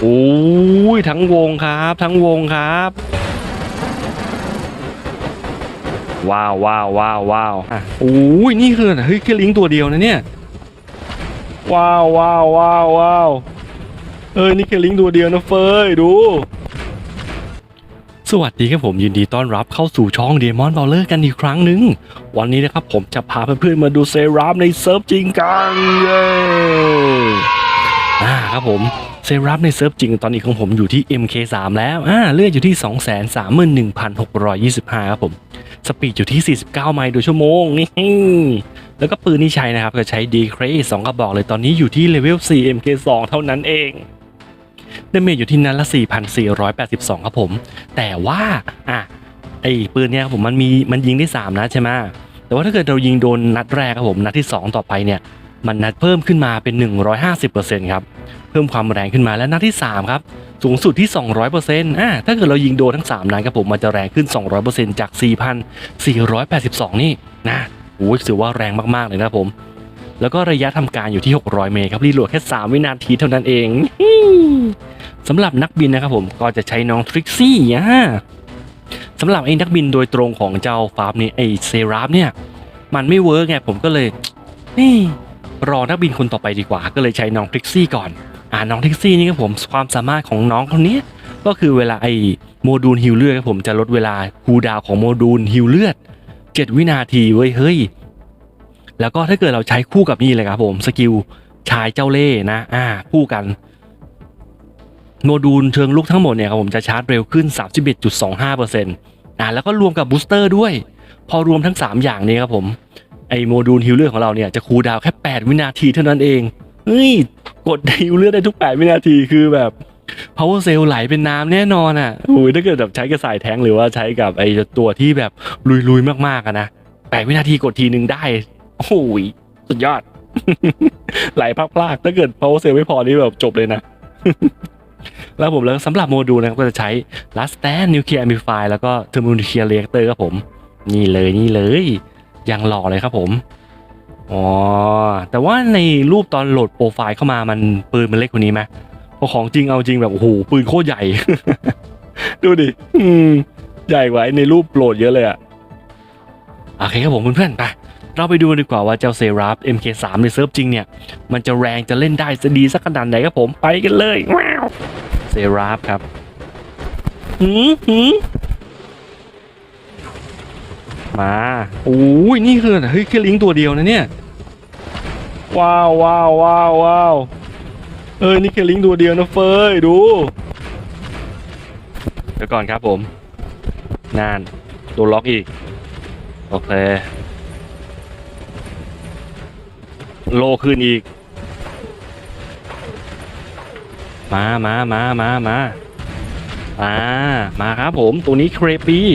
โอ้ยทั้งวงครับ ทั้งวงครับ ว้าวว้าวว้าวว้าวอะโอ้ยนี่คือเฮ้ยแค่ลิงตัวเดียวนะเนี่ยว้าวว้าวว้าวว้าวเออนี่แค่ลิงตัวเดียวนะเฟยดู สวัสดีครับผมยินดีต้อนรับเข้าสู่ช่องเดมอนบอลเลอร์กันอีกครั้งหนึ่งวันนี้นะครับผมจะพาเพื่อนๆมาดูเซรามในเซิร์ฟจริงกันเย้อ่าครับผม รามในเซิร์ฟจริงตอนนี้ของผมอยู่ที่ MK3 แล้วอ่าเลือดอยู่ที่ 231,625 ครับผม สปีดอยู่ที่ 49 ไมล์โดยชั่วโมงนี่แล้วก็ปืนที่ใช้นะครับ ก็ใช้ดีเครสองกระบอกเลยตอนนี้อยู่ที่เลเวล4 MK2 เท่านั้นเองเดเมจอยู่ที่นั้นละ 4,482 ครับผม แต่ว่าอะไอ้ปืนเนี่ยครับผมมันมีมันยิงได้ 3 นัดใช่ไหมแต่ว่าถ้าเกิดเรายิงโดนนัดแรกครับผมนัดที่ 2 ต่อไปเนี่ยมันนัดเพิ่มขึ้นมาเป็น 150%ครับ เพิ่มความแรงขึ้นมาและนัดที่ 3 ครับสูงสุดที่ 200%อ่าถ้าเกิดเรายิงโดนทั้ง 3นัดครับผมมันจะแรงขึ้น 200%จาก 4,482 นี่นะโอ้ยถือว่าแรงมากๆเลยนะครับผม แล้วก็ระยะทำการอยู่ที่ 600 เมตรครับรีโหลดแค่ 3 วินาทีเท่านั้นเองสำหรับนักบินนะครับผมก็จะใช้น้องทริกซี่อ่าสำหรับไอ้นักบินโดยตรงของเจ้าฟาร์มนี่ไอ้เซราฟเนี่ย มันไม่เวิร์กไงผมก็เลยนี่รอนักบินคนต่อไปดีกว่า ก็เลยใช้น้องทริกซี่ก่อน อ่าน้องแท็กซี่นี่ครับผมความสามารถของน้องคนนี้ก็คือเวลาไอ้โมดูลฮิวเลือดครับผมจะลดเวลาคูดาวของโมดูลฮิวเลือด 7 วินาทีเว้ยเฮ้ยแล้วก็ถ้าเกิดเราใช้คู่กับนี่เลยครับผมสกิลชายเจ้าเล่ห์นะอ่าคู่กันโมดูลเชิงลุกทั้งหมดเนี่ยครับผมจะชาร์จเร็วขึ้น 31.25%อ่าแล้วก็รวมกับบูสเตอร์ด้วย พอรวมทั้ง 3 อย่างนี้ครับผมไอ้โมดูลฮิวเลือดของเราเนี่ยจะคูลดาวแค่ 8 วินาทีเท่านั้นเอง เฮ้ย กดดิวเลือดได้ทุก8วินาทีคือแบบ power cell ไหลเป็นน้ำแน่นอนอะโอ้ยถ้าเกิดแบบใช้กับสายแทงหรือว่าใช้กับไอ้ตัวที่แบบลุยๆมากๆอะนะ8วินาทีกดทีหนึ่งได้โอ้ยสุดยอด ไหลพลากๆถ้าเกิด power cell ไม่พอนี่แบบจบเลยนะแล้วผมแล้วสำหรับโมดูลนะครับก็จะใช้ last stand nuclear amplifier แล้วก็ thermonuclear reactor ครับผม นี่เลยนี่เลย ยังหล่อเลยครับผม อ๋อ แต่ว่าในรูปตอนโหลดโปรไฟล์เข้ามามันปืนมันเล็กกว่านี้ไหมเพราะของจริงเอาจริงแบบโอ้โหปืนโคตรใหญ่ ดูดิ อืม ใหญ่กว่าในรูปโหลดเยอะเลยอะโอเคครับผมเพื่อนๆไปเราไปดูดีกว่าว่าเจ้าเซราฟ MK3 ในเซิร์ฟจริงเนี่ย มันจะแรงจะเล่นได้จะดีสักขนาดไหนครับผมไปกันเลยว้าวเซราฟครับหืมหืมมาโอ้ยนี่คือเฮ้ยแค่ลิงก์ตัวเดียวนะเนี่ย ว้าวว้าวว้าวว้าวเออนี่แค่ลิงก์ตัวเดียวนะเฟยดูเดี๋ยวก่อนครับผมนานตัวล็อกอีก โอเค โลขึ้นอีก มามามามามาอ่ามาครับผมตัวนี้เครปี้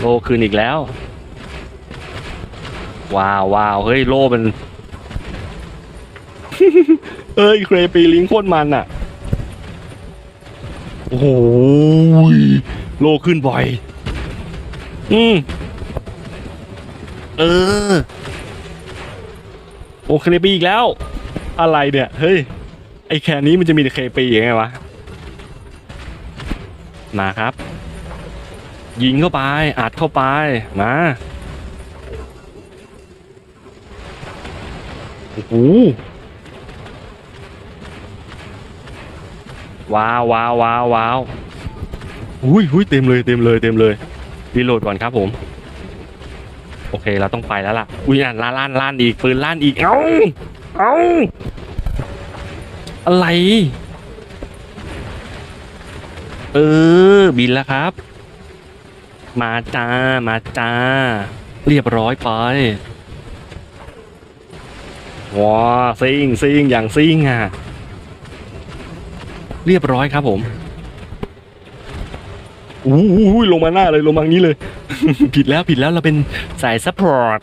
โลขึ้นอีกแล้ว ว้าวว้าวเฮ้ยโลมัน เอ้ยเครปีลิงก์โคตรมันอะ โอ้โหยโลขึ้นบ่อย อืมเออ โอเคปีอีกแล้ว อะไรเนี่ย เฮ้ย ไอแคนนี้มันจะมีแต่เคปียังไงวะมาครับ ยิงเข้าไปอัดเข้าไปมาโอ้โห ว้าวว้าวว้าวว้าวอุ้ยอุ้ยเต็มเลยเต็มเลยเต็มเลยรีโหลดก่อนครับผม โอเคเราต้องไปแล้วล่ะ อุ้ยอะล้านล้านล้านอีกปืนล้านอีกเอ้าเอ้าอะไร เออ บินแล้วครับ มาจ้ามาจ้า เรียบร้อยไปว้าซิงซิงอย่างซิงอะ เรียบร้อยครับผมอู้หูลงมาหน้าเลยลงมาอย่างนี้เลย ผิดแล้วผิดแล้วเราเป็นสายซัพพอร์ต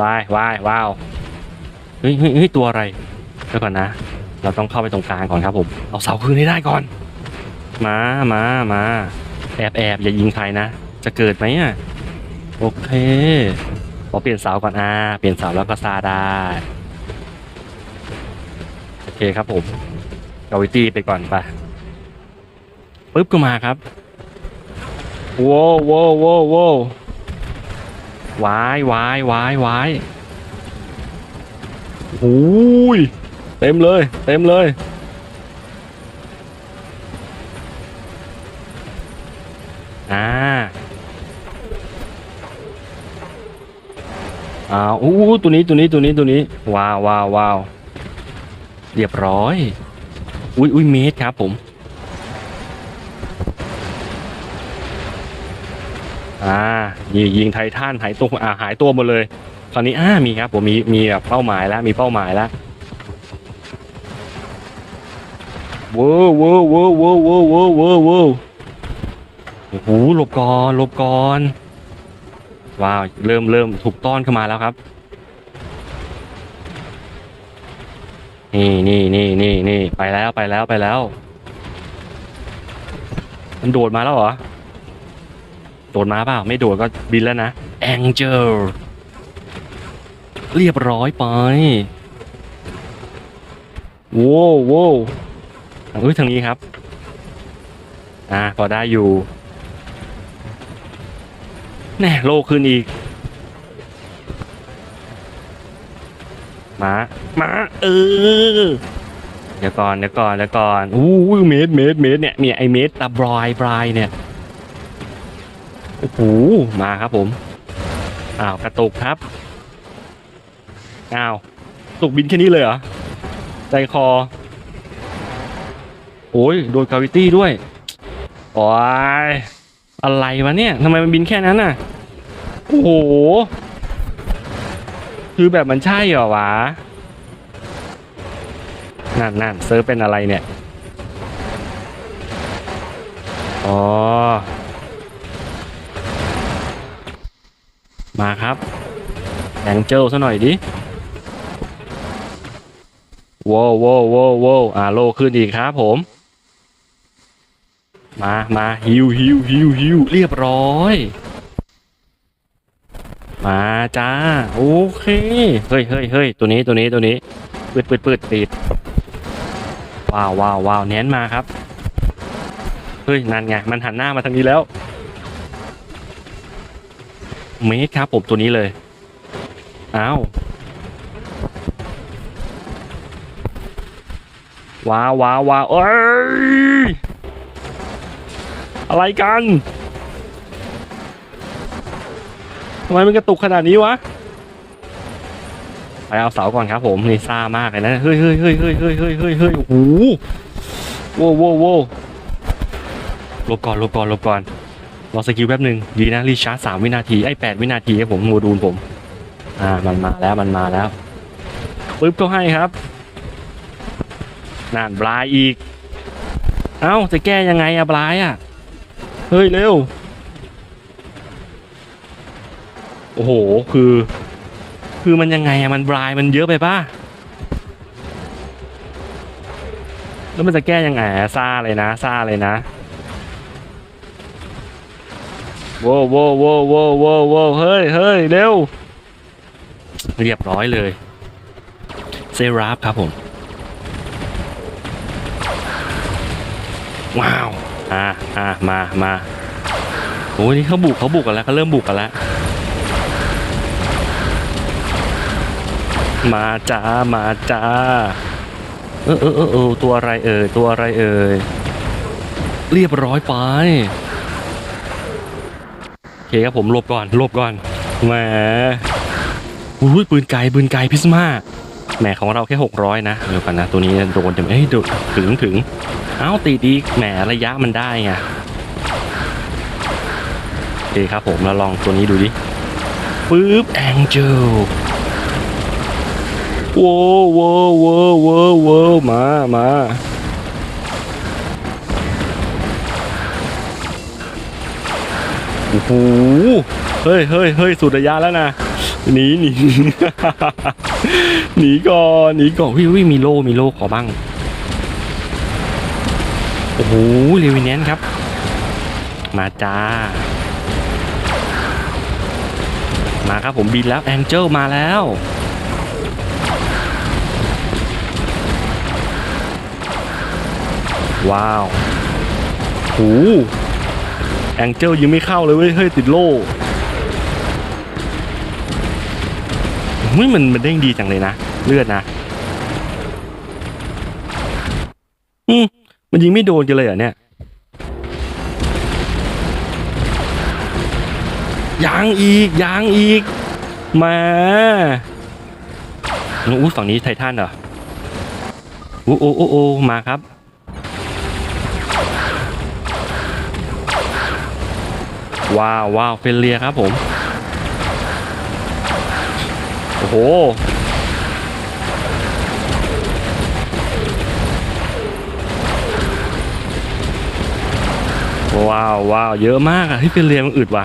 วายวายว้าวเฮ้ยเฮ้ยเฮ้ยตัวอะไรเดี๋ยวก่อนนะ เราต้องเข้าไปตรงกลางก่อนครับผม เอาเสาคืนให้ได้ก่อน มามามาแอบแอบอย่ายิงใครนะ จะเกิดไหมอะ โอเคขอเปลี่ยนเสาก่อนอ่าเปลี่ยนเสาแล้วก็ซาได้ โอเคครับผม กาวิตี้ไปก่อนไปปุ๊บก็มาครับโว้วโว้วโว้วโว้ววายวายวายวายโอ้ยเต็มเลย เต็มเลยอ่าอ้าวอู้ตัวนี้ตัวนี้ตัวนี้ตัวนี้ว้าวว้าวว้าวเรียบร้อย อุ้ยอุ้ยเมตรครับผมอ่ายิงยิงไททันหายตัวอ่าหายตัวหมดเลยคราวนี้อ่ามีครับผมมีมีแบบเป้าหมายแล้วมีเป้าหมายแล้วเว้าวว้าวว้าวว้าวว้าวว้วว้าวว้าวโอ้โหหลบก่อนหลบก่อนว้าวเริ่มเริ่มถูกต้อนเข้ามาแล้วครับ นี่นี่นี่นี่นี่ไปแล้วไปแล้วไปแล้ว มันโดดมาแล้วเหรอ โดดมาเปล่า ไม่โดดก็บินแล้วนะ Angel เรียบร้อยไปโว้โว้วเฮ้ยทางนี้ครับ อ่าพอได้อยู่ แน่โลขึ้นอีก มามาเออเดี๋ยวก่อนเดี๋ยวก่อนเดี๋ยวก่อนอู้เมตรเมตรเมตรเนี่ยเนี่ยไอเมตรตาบรายบรายเนี่ยโอ้โหมาครับผมอ้าวกระตุกครับอ้าวตกบินแค่นี้เลยเหรอใจคอ โอ้ยโดนกาวิตี้ด้วยโอ้ยอะไรวะเนี่ยทำไมมันบินแค่นั้นน่ะโอ้โห คือแบบมันใช่เหรอวะ นั่นนั่นเซิร์ฟเป็นอะไรเนี่ย อ๋อ มาครับแองเจิลซะหน่อยดิว้วโว้วโว้วโว้วอ่าโลขึ้นอีกครับผม มามาฮิวฮิวฮิวฮิวเรียบร้อย มาจ้า โอเค เฮ้ยเฮ้ยเฮ้ยตัวนี้ตัวนี้ตัวนี้ปืดปืดปืดปิดว้าวว้าวว้าวแน้นมาครับ เฮ้ยนั่นไง มันหันหน้ามาทางนี้แล้วเมตรครับผมตัวนี้เลย อ้าว ว้าวว้าวว้าวเอ้ย อะไรกัน ทำไมมันกระตุกขนาดนี้วะ ไปเอาเสาก่อนครับ ผมนี่ซ่ามากเลยนะ เฮ้ยเฮ้ยเฮ้ยเฮ้ยเฮ้ยเฮ้ยเฮ้ยเฮ้ยโอ้โหโว้วโว้วโว้ลบก่อนลบก่อนลบก่อนรอสกิลแป๊บหนึ่งดีนะรีชาร์จสามวินาทีไอ้แปดวินาทีครับผมโมดูลผม อ่ามันมาแล้วมันมาแล้วปึ๊บก็ให้ครับนั่นบลายอีก เอ้าจะแก้ยังไงอะบลายอะเฮ้ยเร็ว โอ้โห คือ คือมันยังไงอะมันบลายมันเยอะไปป่ะ แล้วมันจะแก้ยังไงอะซาเลยนะซาเลยนะโว้วโว้วโว้วโว้วโว้วโว้เฮ้ยเฮ้ยเร็ว เรียบร้อยเลย เซราฟครับผม ว้าว อ่าอ่ามามาโอ้ยนี่เขาบุกเขาบุกกันแล้วเขาเริ่มบุกกันแล้ว มาจ้ามาจ้าเออเออเออเออตัวอะไรเอ่ยตัวอะไรเอ่ยเรียบร้อยไปโอเคครับผมหลบก่อนหลบก่อนแหมอุ้ยปืนไกลปืนไกลพิสมาแหมของเราแค่หกร้อยนะเดี๋ยวกันนะตัวนี้โดนเต็มเอ้ยโดนถึงถึงเอ้าตีดีแหมระยะมันได้ไงโอเคครับผมเราลองตัวนี้ดูดิปึ๊บแองเจล โว้วโว้โว้วโว้โว้มามาโอ้โหเฮ้ยเฮ้ยเฮ้ยสุดระยะแล้วนะหนีหนีหนีก่อนหนีก่อนวิววิมีโลมีโลขอบ้างโอ้โหเรวิเนนครับ มาจ้า มาครับผมบินแล้วแองเจิลมาแล้ว ว้าวโหแองเจิลยิงไม่เข้าเลยเว้ย เฮ้ย ติดโล่เฮ้ยมันมันเด้งดีจังเลยนะ เลือดนะอืมมันยิงไม่โดนกันเลยเหรอเนี่ย ยังอีก ยังอีก มาอู้ฝั่งนี้ไททันเหรออู้โอ้โอ้โอ้มาครับ ว้าวว้าวเฟลเลียครับผม โอ้โห ว้าวว้าวเยอะมากอะที่เฟลเลียมันอึดว่ะ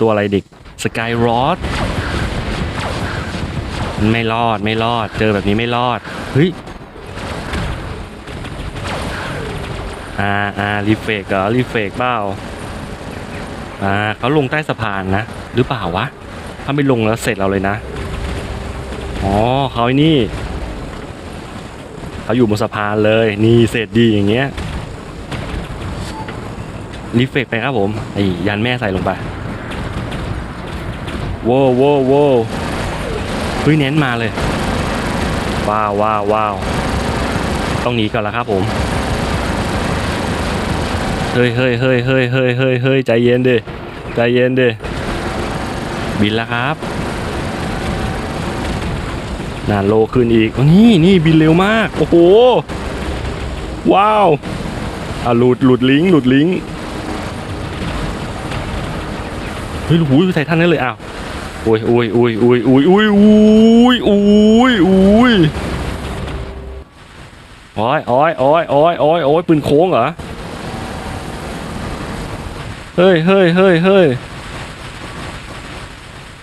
ตัวอะไรเด็กสกายรอดไม่รอดไม่รอด เจอแบบนี้ไม่รอด เฮ้ย อ่าอ่ารีเฟกเหรอรีเฟกเปล่าอ่าเขาลงใต้สะพานนะ หรือเปล่าวะ ถ้าไม่ลงแล้วเสร็จเราเลยนะ อ๋อเขาไอ้นี่เขาอยู่บนสะพานเลย นี่เสร็จดีอย่างเงี้ยรีเฟกไปครับผมไอ้ยันแม่ใส่ลงไปโว้วโว้วโว้วเฮ้ยเน้นมาเลย ว้าวว้าวว้าวต้องหนีก่อนละครับผม เฮ้ยเฮ้ยเฮ้ยเฮ้ยเฮ้ยเฮ้ยเฮ้ยใจเย็นดิใจเย็นดิบินแล้วครับนานโลขึ้นอีกนี่นี่บินเร็วมาก โอ้โห ว้าวอะหลุดหลุดลิงก์หลุดลิงก์เฮ้ยหูยใส่ท่านนั้นเลยอ้าวอุ้ยอุ้ยอุ้ยอุ้ยอุ้ยอุ้ยอุ้ยอุ้ยอุ้ยโอ้ยโอ้ยโอ้ยโอ้ยโอ้ยโอ้ยปืนโค้งเหรอ ฮ้ยเฮ้ยเฮ้ยเฮ้ย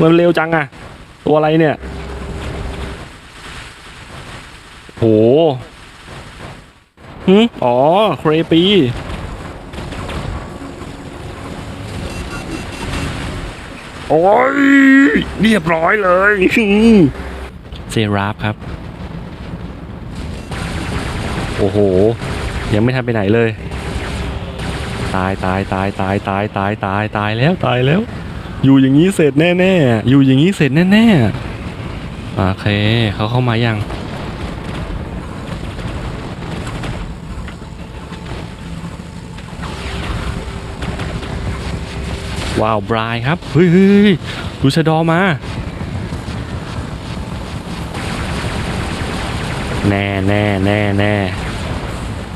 มันเร็วจังอะตัวอะไรเนี่ย โหหึอ๋อ เครปีโอ้ย เรียบร้อยเลย เซราฟครับ โอ้โห ยังไม่ทันไปไหนเลย ตายตายตายตายตายตายตายตายแล้วตายแล้ว อยู่อย่างนี้เสร็จแน่ๆอยู่อย่างนี้เสร็จแน่ๆโอเคเขาเข้ามายังว้าวบรายครับเฮ้ยเฮ้ยเฮ้ยดูชะดอมาแน่แน่แน่แน่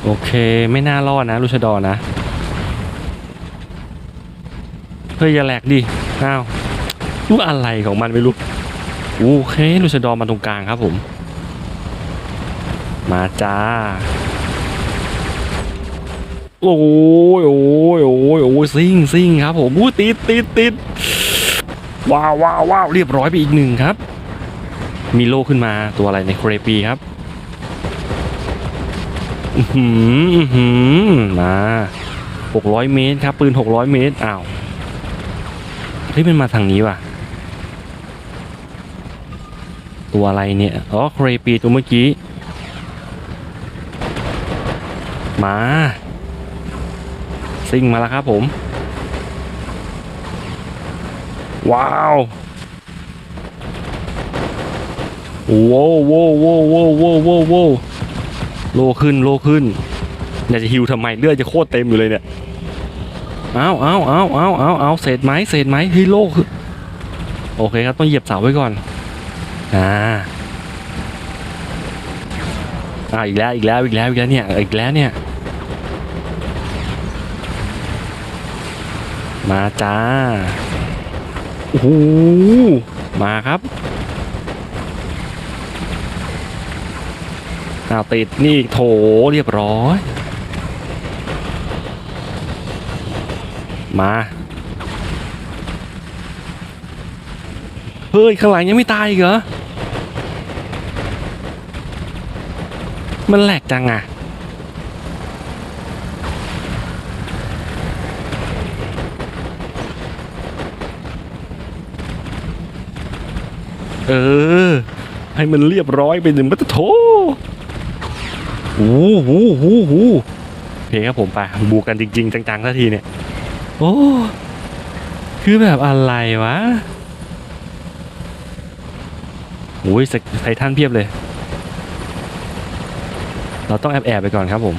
โอเค ไม่น่ารอดนะลูชดอนะ เฮ้ยอย่าแหลกดิอ้าวรู้อะไรของมันไม่รู้โอเคลูชดอมาตรงกลางครับผม มาจ้า โอ้ยโอ้ยโอ้ยโอ้ยซิ่งซิ่งครับผมอู้ติดติดติดว้าวว้าวว้าวเรียบร้อยไปอีกหนึ่งครับ มีโลขึ้นมาตัวอะไรในเครปีครับอื้อหืออื้อหือมา 600 เมตรครับ ปืน 600 เมตร อ้าว เฮ้ยมันมาทางนี้ว่ะ ตัวอะไรเนี่ย อ๋อเครปีตัวเมื่อกี้ มา ซิ่งมาแล้วครับผม ว้าวโว้วโว้วโว้วโว้วโว้วโว้วโว้วโลขึ้นโลขึ้นอยากจะฮิวทำไมเลือดจะโคตรเต็มอยู่เลยเนี่ย เอาเอาเอาเอาเอาเอาเศษไม้เศษไม้เฮ้ยโลคือโอเคครับต้องเหยียบเสาไว้ก่อนอ่าอ่าอีกแล้วอีกแล้วอีกแล้วอีกแล้วเนี่ยอีกแล้วเนี่ยมาจ้าโอ้โหมาครับอ้าวติดนี่โถเรียบร้อย มา เฮ้ย ข้างหลังยังไม่ตายอีกเหรอ มันแหลกจังอะ เออ ให้มันเรียบร้อยไปหนึ่งมัตโถโอ้โหโอ้โหโอเคครับผมไปบูกันจริง ๆ จังๆสักทีเนี่ย โอ้ คือแบบอะไรวะโอ้ยสไททันเพียบเลย เราต้องแอบแอบไปก่อนครับผม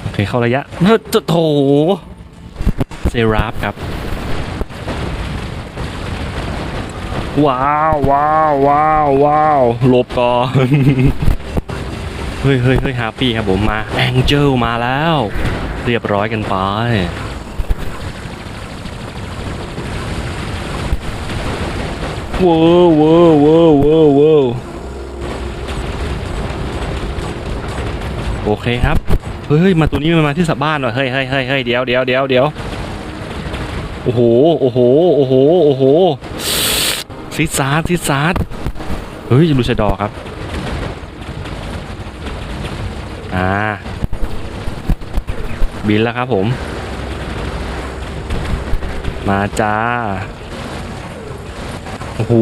โอเค เข้าระยะเฮ้ยโถเซราฟครับ ว้าวว้าวว้าวว้าวหลบก่อน เฮ้ยเฮ้ยเฮ้ยฮาปี้ครับผมมาแองเจิลมาแล้ว เรียบร้อยกันไปว้าวว้าวว้าวว้าวว้าวโอเคครับ เฮ้ย มาตัวนี้มันมาที่สับบ้านหน่อยเฮ้ยเฮ้ยเฮ้ยเดี๋ยวเดี๋ยวเดี๋ยวเดี๋ยวโอ้โห โอ้โห โอ้โห โอ้โหซิซาร์ซิซาร์เฮ้ยลูชดอครับ อ่า บินแล้วครับผม มาจ้า โอ้โห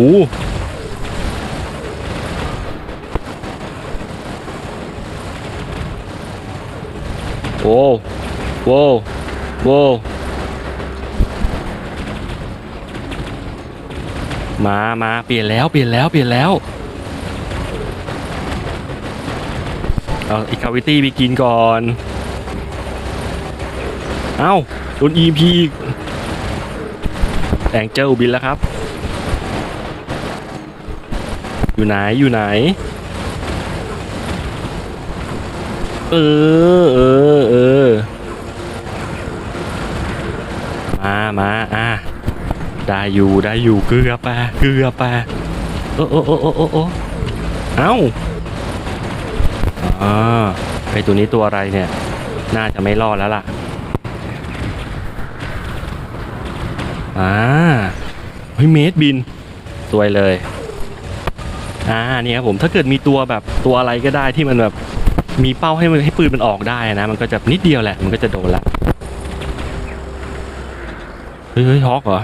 โว้โว้โว้มามาเปลี่ยนแล้วเปลี่ยนแล้วเปลี่ยนแล้ว เอาอีกคาวิตี้ไปกินก่อน อ้าโดน EP อีกแองเจิลบินแล้วครับ อยู่ไหนอยู่ไหน เออเออเออมามาอะได้อยู่ได้อยู่เกลือปะเกลือปะโอ้โอ้โอ้โอ้โอ้โอ้เอ้าอ่าไอตัวนี้ตัวอะไรเนี่ย น่าจะไม่รอดแล้วล่ะ อ่าเฮ้ยเมดบิน สวยเลย อ่านี่ครับผมถ้าเกิดมีตัวแบบตัวอะไรก็ได้ที่มันแบบมีเป้าให้มันให้ปืนมันออกได้นะ มันก็จะนิดเดียวแหละ มันก็จะโดนละเฮ้ยเฮ้ยฮอกเหรอ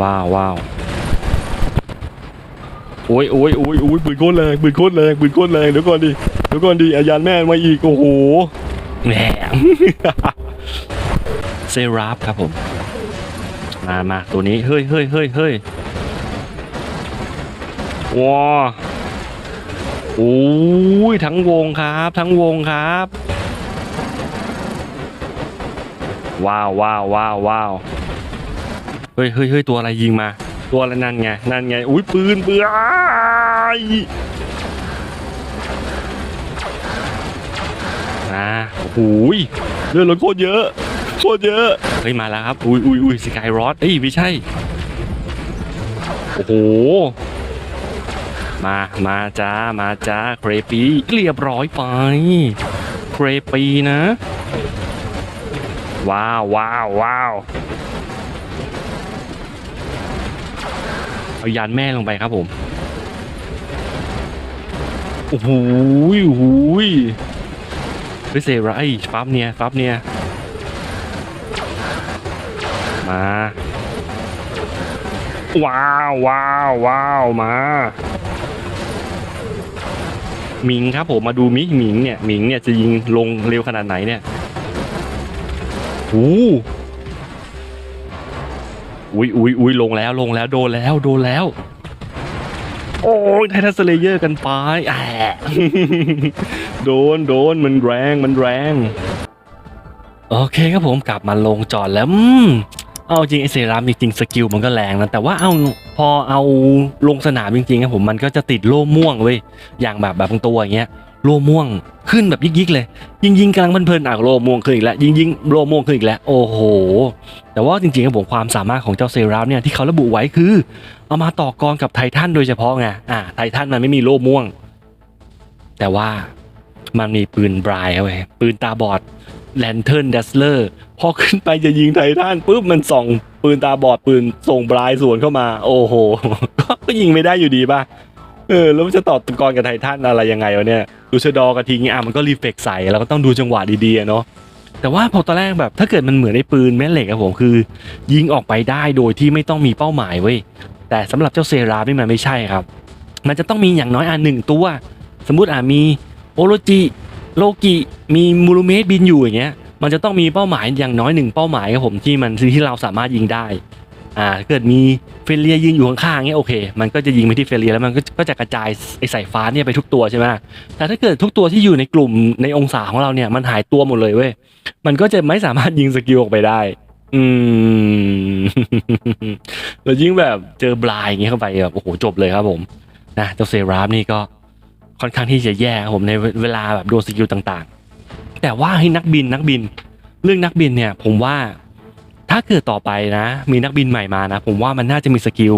ว้าวว้าวโอ้ยโอ้ยโอ้ยโอ้ยปืนโคตรแรงปืนโคตรแรงปืนโคตรแรงเดี๋ยวก่อนดิเดี๋ยวก่อนดิอายานแม่มาอีก โอ้โหแหมเซราฟครับผม มามาตัวนี้ เฮ้ยเฮ้ยเฮ้ยเฮ้ยว้าโอ้ยทั้งวงครับ ทั้งวงครับ ว้าวว้าวว้าวว้าวเฮ้ยเฮ้ยเฮ้ยตัวอะไรยิงมา ตัวอะไรนั่นไง นั่นไง อุ้ยปืนปืนอ้าโอ้โหยเลือดรถโคตรเยอะ โคตรเยอะ เฮ้ยมาแล้วครับ อุ้ยอุ้ยอุ้ยสกายรอดเอ้ยไม่ใช่ โอ้โห มามาจ้ามาจ้าเครปีเรียบร้อยไปเครปีนะ ว้าวว้าวว้าวเอายานแม่ลงไปครับผมโอ้โหโอ้โหเฮ้ยเซไรฟับเนี่ยฟับเนี่ย มา ว้าวว้าวว้าวมาหมิงครับผมมาดูมิหมิงเนี่ยหมิงเนี่ยจะยิงลงเร็วขนาดไหนเนี่ยโอ้อุ้ยอุ้ยอุ้ยลงแล้วลงแล้วโดนแล้วโดนแล้ว โอ้ยไททัสเลเยอร์กันไปแอะโดนโดนมันแรงมันแรง โอเคครับผมกลับมาลงจอดแล้วอืม เอาจริงไอเซรามจริงๆสกิลมันก็แรงนะแต่ว่าเอาพอเอาลงสนามจริงๆครับผมมันก็จะติดโล่ม่วงเว้ยอย่างแบบแบบบางตัวอย่างเงี้ยโล่ม่วงขึ้นแบบยิกๆเลย ยิงยิงกำลังเพลินๆอะโล่ม่วงขึ้นอีกแล้วยิงยิงโล่ม่วงขึ้นอีกแล้วโอ้โห แต่ว่าจริงๆครับผมความสามารถของเจ้าเซรามเนี่ยที่เขาระบุไว้คือ เอามาต่อกรกับไททันโดยเฉพาะไงอ่าไททันมันไม่มีโล่ม่วง แต่ว่ามันมีปืนบรายเอาไว้ปืนตาบอดแลนเทิร์นเดสเลอร์ อขึ้นไปจะยิงไททันปุ๊บมันส่องปืนตาบอดปืนส่งบรายสวนเข้ามา โอ้โห ก็ยิงไม่ได้อยู่ดีป่ะเออแล้วมันจะต่อกรกับไททันอะไรยังไงวะเนี่ยดูชดอกระทิงอะมันก็รีเฟกใส่เราก็ต้องดูจังหวะดีๆเนาะแต่ว่าพอตอนแรกแบบถ้าเกิดมันเหมือนไอ้ปืนแม่เหล็กอะผมคือ ยิงออกไปได้โดยที่ไม่ต้องมีเป้าหมายเว้ยแต่สำหรับเจ้าเซรานี่มันไม่ใช่ครับ มันจะต้องมีอย่างน้อยอันหนึ่งตัว สมมุติอ่ามีโอโรจิโลกิมีมูรุเมะบินอยู่อย่างเงี้ย มันจะต้องมีเป้าหมายอย่างน้อยหนึ่งเป้าหมายครับผมที่มันที่เราสามารถยิงได้อ่าเกิดมีเฟรเลียยืนอยู่ข้างๆเงี้ยโอเค มันก็จะยิงไปที่เฟรเลียแล้วมันก็ก็จะกระจายไอสายฟ้าเนี่ยไปทุกตัวใช่ไหมแต่ถ้าเกิดทุกตัวที่อยู่ในกลุ่มในองศาของเราเนี่ยมันหายตัวหมดเลยเว้ยมันก็จะไม่สามารถยิงสกิลออกไปได้ อืมแล้วยิ่งแบบเจอบลายอย่างเงี้ยเข้าไปแบบโอ้โหจบเลยครับผมนะเจ้าเซราฟนี่ก็ค่อนข้างที่จะแย่ครับผมในเวลาแบบโดนสกิลต่าง แต่ว่าให้นักบินนักบิน เรื่องนักบินเนี่ย ผมว่าถ้าเกิดต่อไปนะ มีนักบินใหม่มานะ ผมว่ามันน่าจะมีสกิล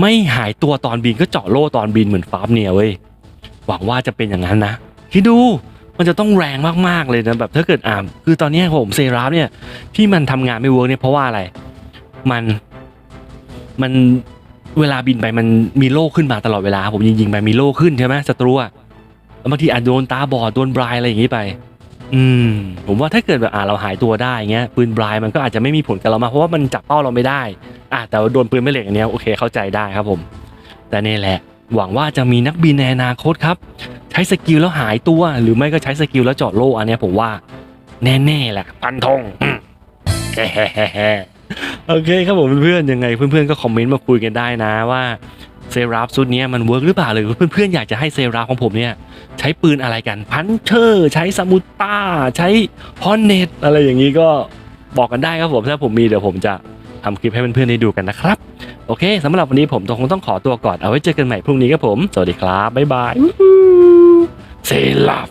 ไม่หายตัวตอนบินก็เจาะโล่ตอนบินเหมือนฟาร์มเนี่ยเว้ยหวังว่าจะเป็นอย่างนั้นนะคิดดูมันจะต้องแรงมากๆเลยนะแบบถ้าเกิดอ่าคือตอนนี้ผมเซราฟเนี่ยที่มันทำงานไม่เวิร์กเนี่ยเพราะว่าอะไร มันมันเวลาบินไปมันมีโล่ขึ้นมาตลอดเวลา ผมยิงยิงๆไปมีโล่ขึ้นใช่ไหมศัตรูอะแล้วบางทีอาจโดนตาบอดโดนบลายอะไรอย่างนี้ไป อืมผมว่าถ้าเกิดแบบอ่าเราหายตัวได้เงี้ยปืนบลายมันก็อาจจะไม่มีผลกับเรามากเพราะว่ามันจับเป้าเราไม่ได้อะแต่ว่าโดนปืนไม่เหล็กอันเนี้ยโอเคเข้าใจได้ครับผม แต่นี่แหละ หวังว่าจะมีนักบินในอนาคตครับ ใช้สกิลแล้วหายตัว หรือไม่ก็ใช้สกิลแล้วเจาะโล่อันเนี้ยผมว่า แน่ๆแหละปันธงอืมโอเคครับผมเพื่อนๆยังไงเพื่อนๆก็คอมเมนต์มาคุยกันได้นะว่า เซราฟชุดเนี้ยมันเวิร์กหรือเปล่าหรือเพื่อนๆอยากจะให้เซราฟของผมเนี่ยใช้ปืนอะไรกันพันเชอร์ใช้สมุตตาใช้ฮอนเนตอะไรอย่างนี้ก็บอกกันได้ครับผมถ้าผมมีเดี๋ยวผมจะทำคลิปให้เพื่อนๆได้ดูกันนะครับ โอเคสำหรับวันนี้ผมคงต้องขอตัวก่อนเอาไว้เจอกันใหม่พรุ่งนี้ครับผม สวัสดีครับ บ๊ายบายเซราฟ